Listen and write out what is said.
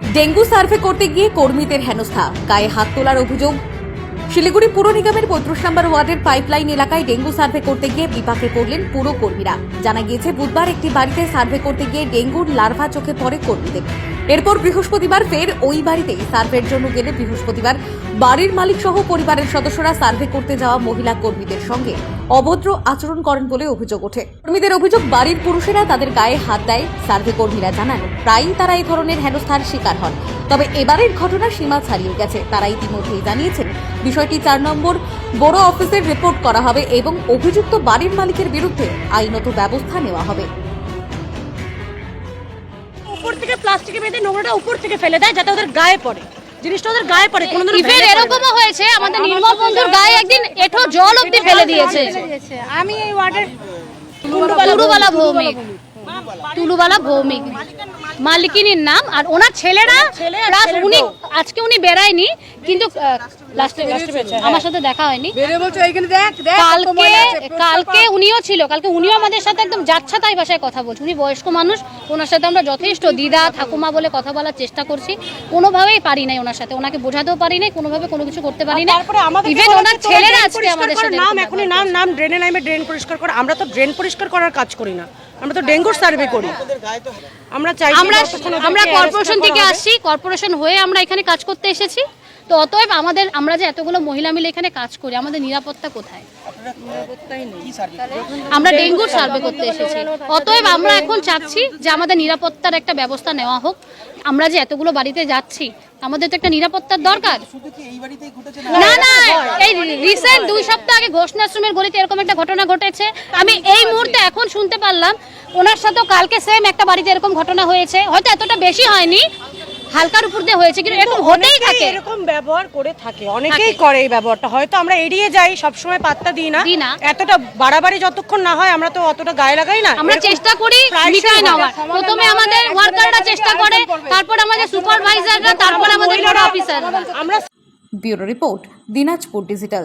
Dengue survey করতে গিয়ে কর্মীদের হেনস্থা। গায়ে হাত তোলার অভিযোগ। শিলিগুড়ি পুর নিগমের পঁয়ত্রিশ নম্বর ওয়ার্ডের পাইপলাইন এলাকায় ডেঙ্গু সার্ভে করতে গিয়ে বিপাকে পড়লেন পুরো কর্মীরা জানা গিয়েছে, বুধবার একটি বাড়িতে সার্ভে করতে গিয়ে ডেঙ্গুর লার্ভা চোখে পড়ে কর্মীদের। এরপর বৃহস্পতিবার ফের ওই বাড়িতেই সার্ভের জন্য গেলে বৃহস্পতিবার বাড়ির মালিক সহ পরিবারের সদস্যরা সার্ভে করতে যাওয়া মহিলা কর্মীদের সঙ্গে অভদ্র আচরণ করেন বলে অভিযোগ ওঠে। কর্মীদের অভিযোগ, বাড়ির পুরুষেরা তাদের গায়ে হাত দেয়, সার্ভে কর্মীরা জানান, প্রায়ই তারা এই ধরনের হেনস্থার শিকার হন। তবে এবারের ঘটনা সীমা ছাড়িয়ে গেছে। তারা ইতিমধ্যেই জানিয়েছেন, বিষয়টি চার নম্বর বড় অফিসের রিপোর্ট করা হবে এবং অভিযুক্ত বাড়ির মালিকের বিরুদ্ধে আইনত ব্যবস্থা নেওয়া হবে। উপর থেকে প্লাস্টিকে বেঁধে নোংরাটা উপর থেকে ফেলে দেয় যাতে ওদের গায়ে পড়ে। জিনিসটা ওদের গায়ে পড়ে কোনোদিন ইভেন এরকমও হয়েছে আমাদের নির্মল বন্ধুর গায়ে একদিন এঠো জল অব্দি ফেলে দিয়েছে। আমি এই ওয়ার্ডের তুলুবালা ভৌমিক। তুলুবালা ভৌমিক। মালিকিনীর নাম আর ওনার ছেলেরা উনি আজকে উনি বেড়ায়নি কিন্তু লাস্টে আমার সাথে দেখা হয়নি। বেরে বলছো এইখানে দেখ দেখ কালকে কালকে উনিও ছিল কালকে উনিও আমাদের সাথে একদম যাচ্ছা তাই ভাষায় কথা বলছে। উনি বয়স্ক মানুষ ওনার সাথে আমরা যথেষ্ট দিদা ঠাকুমা বলে কথা বলার চেষ্টা করছি। কোনোভাবেই পারি নাই ওনার সাথে ওনাকে বোঝাতেও পারি নাই কোনোভাবে কোনো কিছু করতে পারি না তারপরে আমাদের ইভেন ওনার ছেলেরা আজকে আমাদের সাথে নাম এখনই নাম নাম ড্রেনে নামে ড্রেন পরিষ্কার করা আমরা তো ড্রেন পরিষ্কার করার কাজ করি না। আমরা তো ডেঙ্গুর সার্ভে করি। আমরা চাই আমরা আমরা কর্পোরেশন থেকে আসছি কর্পোরেশন হয়ে আমরা এখানে কাজ করতে এসেছি। তো অতএব আমাদের আমরা যে এতগুলো মহিলা মিলে এখানে কাজ করি আমাদের নিরাপত্তা কোথায়? আমরা ডেঙ্গুর সার্ভে করতে এসেছি। অতএব আমরা এখন চাচ্ছি যে আমাদের নিরাপত্তার একটা ব্যবস্থা নেওয়া হোক। আমরা যে এতগুলো বাড়িতে যাচ্ছি আমাদের তো একটা নিরাপত্তার দরকার। না? না এই রিসেন্ট দুই সপ্তাহ আগে ঘোষণাশ্রমের গলিতে এরকম একটা ঘটনা ঘটেছে। আমি এই মুহূর্তে এখন শুনতে পারলাম ওনার সাথেও কালকে সেম একটা বাড়িতে এরকম ঘটনা হয়েছে। হয়তো এতটা বেশি হয়নি হালকার উপর দিয়ে হয়েছে কিন্তু এরকম হতেই থাকে। এরকম ব্যবহার করে থাকে অনেকেই করে এই ব্যবহারটা। হয়তো আমরা এড়িয়ে যাই সব সময় পাত্তা দিই না। এতটা বাড়াবাড়ি যতক্ষণ না হয় আমরা তো অতটা গায়ে লাগাই না। আমরা চেষ্টা করি মিটাই। নেওয়ার। প্রথমে আমাদের ওয়ার্কাররা চেষ্টা করে তারপর আমাদের সুপারভাইজাররা তারপর আমাদের অফিসাররা আমরা bureau report Dinajpur digital